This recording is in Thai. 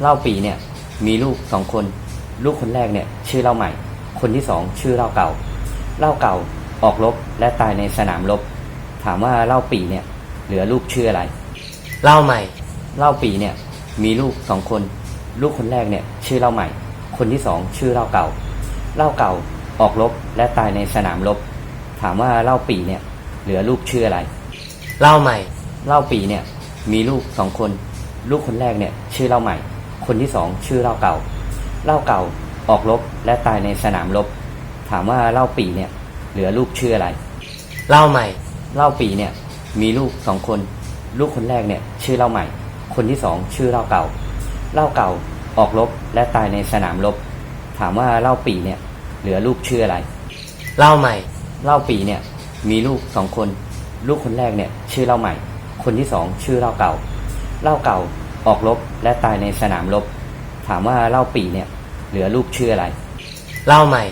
เล่าปีเนี่ยมีลูกสองคน ลูกคนแรกเนี่ยชื่อเล่าใหม่ คนที่สองชื่อเล่าเก่า เล่าเก่าออกรบและตายในสนามรบ ถามว่าเล่าปีเนี่ยเหลือลูกชื่ออะไร เล่าใหม่ เล่าปีเนี่ยมีลูกสองคน ลูกคนแรกเนี่ยชื่อเล่าใหม่ คนที่สองชื่อเล่าเก่า เล่าเก่าออกรบและตายในสนามรบ ถามว่าเล่าปีเนี่ยเหลือลูกชื่ออะไร เล่าใหม่ เล่าปีเนี่ยมีลูกสองคน ลูกคนแรกเนี่ยชื่อเล่าใหม่ คนที่สองชื่อเล่าเก่าเล่าเก่าออกรบและตายในสนามรบ ถามว่าเล่าปีเนี่ย เหลือลูกชื่ออะไร เล่าใหม่ เล่าปีเนี่ย มีลูกสองคน ลูกคนแรกเนี่ย ชื่อเล่าใหม่ คนที่สองชื่อเล่าเก่าเล่าเก่าออกรบและตายในสนามรบ ถามว่าเล่าปีเนี่ย เหลือลูกชื่ออะไร เล่าใหม่ เล่าปีเนี่ย มีลูกสองคน ลูกคนแรกเนี่ย ชื่อเล่าใหม่ คนที่สองชื่อเล่าเก่าเล่าเก่า ออกรบและตายในสนามรบ ถามว่าเล่าปีเนี่ย เหลือลูกชื่ออะไร เล่าใหม่